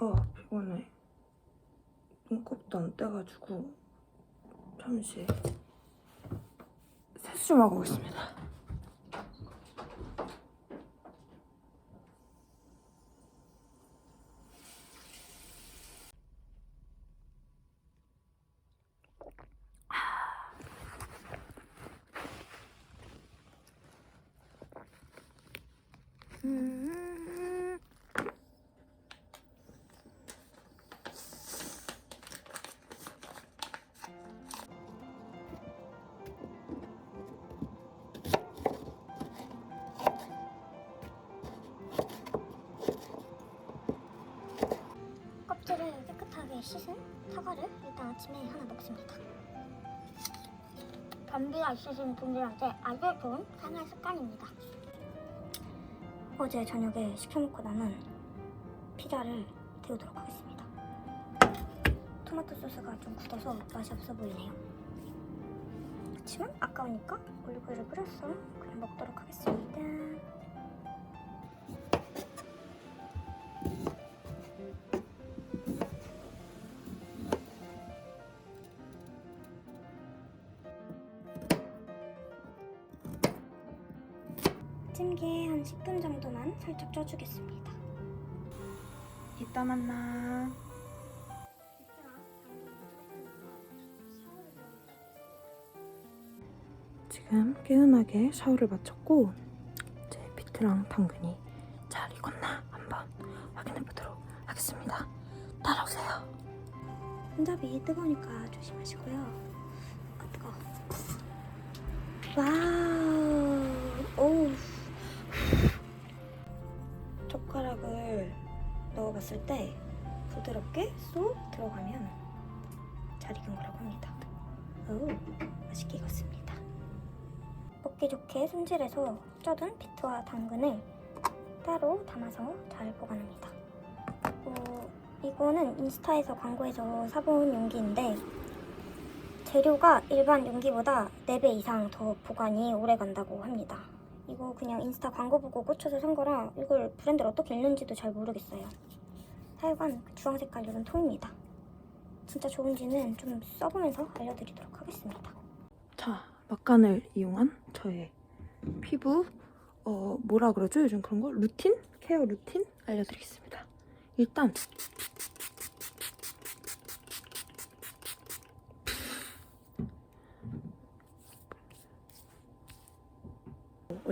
아 피곤해. 눈곱도 안 떼가지고 잠시 세수 좀 하고 오겠습니다 사과를 일단 아침에 하나 먹습니다. 변비가 있으신 분들한테 아주 좋은 생활 습관입니다. 어제 저녁에 시켜먹고 남은 피자를 데우도록 하겠습니다. 토마토 소스가 좀 굳어서 맛이 없어 보이네요. 그렇지만 아까우니까 올리브유를 뿌려서 그냥 먹도록 하겠습니다. 찜기에 한 10분 정도만 살짝 쪄주겠습니다. 이따 만나 지금 개운하게 샤워를 마쳤고 이제 비트랑 당근이 잘 익었나 한번 확인해 보도록 하겠습니다. 따라오세요. 손잡이 뜨거우니까 조심하시고요. 아 뜨거. 와우. 오. 젓가락을 넣어봤을 때 부드럽게 쏙 들어가면 잘 익은 거라고 합니다. 오, 맛있게 익었습니다. 먹기 좋게 손질해서 쪄둔 비트와 당근을 따로 담아서 잘 보관합니다. 어, 이거는 인스타에서 광고해서 사본 용기인데 재료가 일반 용기보다 4배 이상 더 보관이 오래 간다고 합니다. 이거 그냥 인스타 광고 보고 꽂혀서 산 거라 이걸 브랜드를 어떻게 읽는지도 잘 모르겠어요. 하여간 그 주황 색깔 이런 통입니다. 진짜 좋은지는 좀 써보면서 알려드리도록 하겠습니다. 자, 막간을 이용한 저의 피부 어 뭐라 그러죠? 요즘 그런 거 루틴? 케어 루틴 알려드리겠습니다. 일단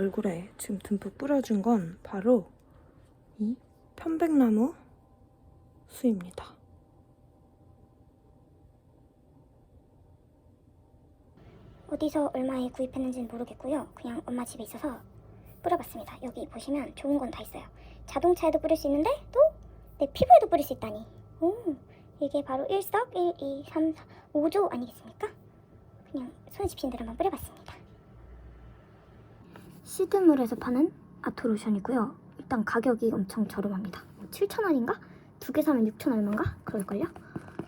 얼굴에 지금 듬뿍 뿌려준 건 바로 이 편백나무 수입니다. 어디서 얼마에 구입했는지는 모르겠고요. 그냥 엄마 집에 있어서 뿌려봤습니다. 여기 보시면 좋은 건 다 있어요. 자동차에도 뿌릴 수 있는데 또 내 피부에도 뿌릴 수 있다니. 오, 이게 바로 일석 1, 2, 3, 4, 5조 아니겠습니까? 그냥 손에 집힌 대로만 뿌려봤습니다. 시드물에서 파는 아토로션이고요. 일단 가격이 엄청 저렴합니다. 7,000원인가? 두 개 사면 6,000 얼마인가? 그럴걸요?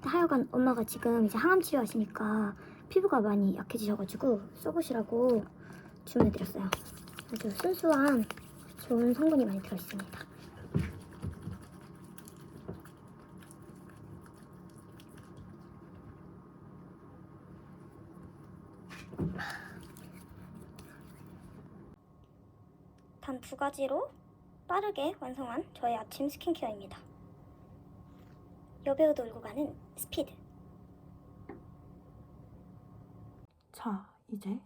하여간 엄마가 지금 이제 항암 치료하시니까 피부가 많이 약해지셔가지고 써보시라고 주문해드렸어요. 아주 순수한 좋은 성분이 많이 들어있습니다. 단 두 가지로 빠르게 완성한 저의 아침 스킨케어입니다. 여배우도 울고 가는 스피드. 자, 이제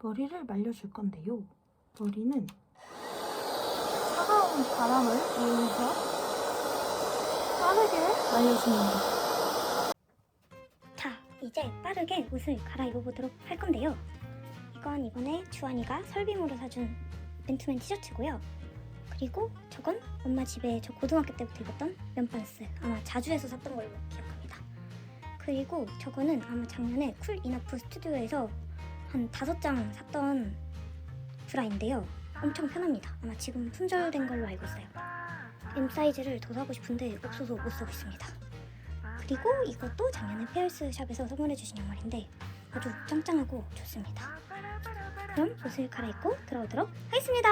머리를 말려줄 건데요. 머리는 차가운 바람을 이용해서 빠르게 말려줍니다. 자, 이제 빠르게 옷을 갈아입어 보도록 할 건데요. 이건 이번에 주한이가 설빙으로 사준 맨투맨 티셔츠고요. 그리고 저건 엄마 집에 저 고등학교 때부터 입었던 면반스. 아마 자주에서 샀던 걸로 기억합니다. 그리고 저거는 아마 작년에 쿨 이너프 스튜디오에서 한 다섯 장 샀던 브라인데요. 엄청 편합니다. 아마 지금 품절된 걸로 알고 있어요. M 사이즈를 더 사고 싶은데 없어서 못 사고 있습니다. 그리고 이것도 작년에 페어스 샵에서 선물해주신 양말인데 아주 짱짱하고 좋습니다. 그럼 옷을 갈아입고 들어오도록 하겠습니다.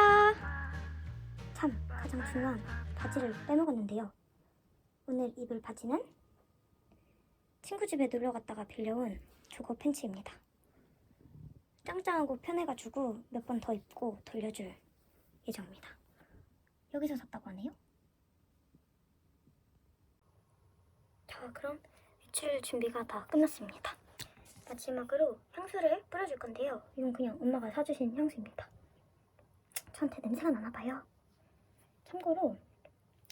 참 가장 중요한 바지를 빼먹었는데요. 오늘 입을 바지는 친구 집에 놀러 갔다가 빌려온 조거 팬츠입니다. 짱짱하고 편해가지고 몇 번 더 입고 돌려줄 예정입니다. 여기서 샀다고 하네요. 자, 그럼 외출 준비가 다 끝났습니다. 마지막으로 향수를 뿌려줄 건데요. 이건 그냥 엄마가 사주신 향수입니다. 저한테 냄새가 나나 봐요. 참고로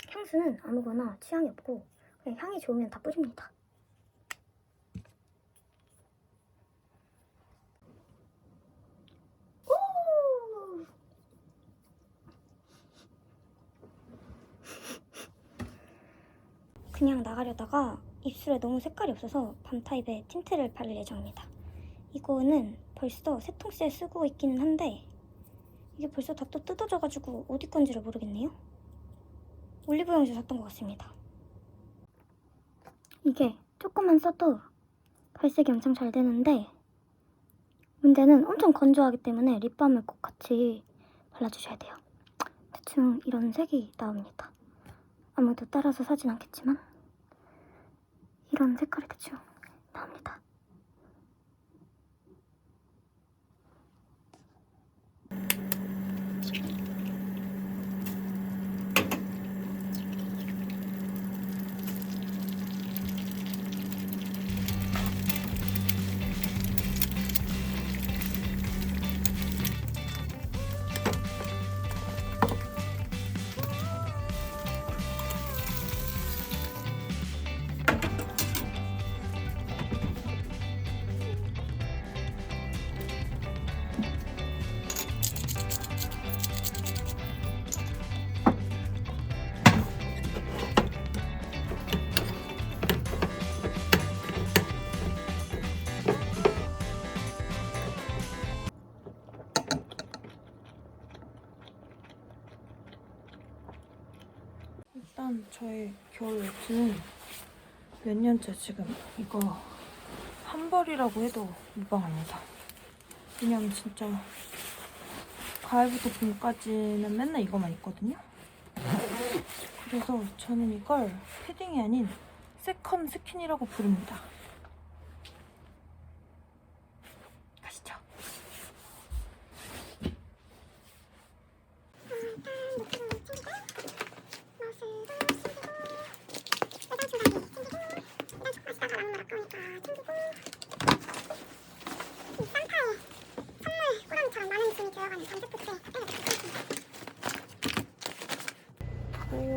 향수는 아무거나 취향이 없고 그냥 향이 좋으면 다 뿌립니다. 오! 그냥 나가려다가 입술에 너무 색깔이 없어서 밤 타입의 틴트를 바를 예정입니다. 이거는 벌써 세 통째 쓰고 있기는 한데 이게 벌써 다 또 뜯어져가지고 어디 건지를 모르겠네요. 올리브영에서 샀던 것 같습니다. 이게 조금만 써도 발색이 엄청 잘 되는데 문제는 엄청 건조하기 때문에 립밤을 꼭 같이 발라주셔야 돼요. 대충 이런 색이 나옵니다. 아무도 따라서 사진 않겠지만 이런 색깔이 대충 겨울 외투는 몇 년째 지금 이거 한 벌이라고 해도 무방 합니다. 왜냐면 진짜 가을부터 봄까지는 맨날 이거만 입거든요. 그래서 저는 이걸 패딩이 아닌 세컨 스킨이라고 부릅니다. 가시죠.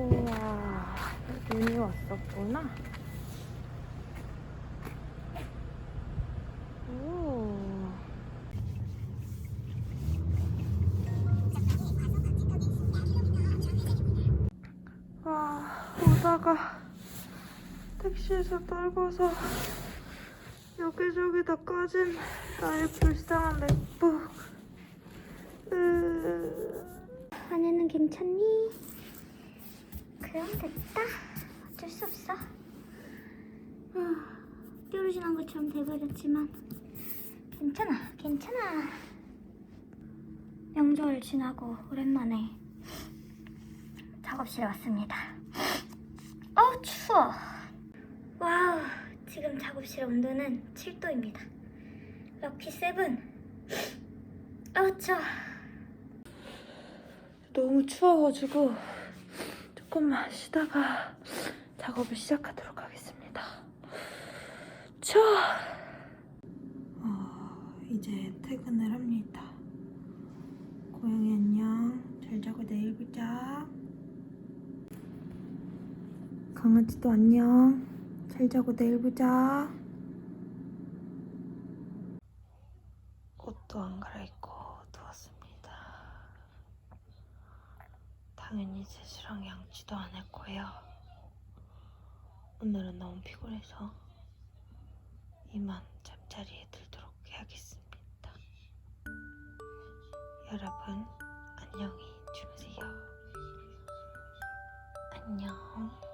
우와, 눈이 왔었구나. 오. 아, 오다가 택시에서 떨궈서 여기저기 다 까진 나의 불쌍한 맥북. 으... 안에는 괜찮니? 그럼 됐다. 어쩔 수 없어. 후, 뾰루지난 것처럼 돼버렸지만 괜찮아, 괜찮아. 명절 지나고 오랜만에 작업실에 왔습니다. 어우 추워. 와우, 지금 작업실 온도는 7도입니다. 럭키 세븐. 어우 추워. 너무 추워가지고 조금만 쉬다가 작업을 시작하도록 하겠습니다. 추워. 어, 이제 퇴근을 합니다. 고양이 안녕. 잘 자고 내일 보자. 강아지도 안녕. 잘 자고 내일 보자. 옷도 안 갈아입고 누웠습니다. 당연히 세수랑 양치도 안 했고요. 오늘은 너무 피곤해서 이만 잠자리에 들도록 해야겠습니다. 여러분 안녕히 주무세요. 안녕.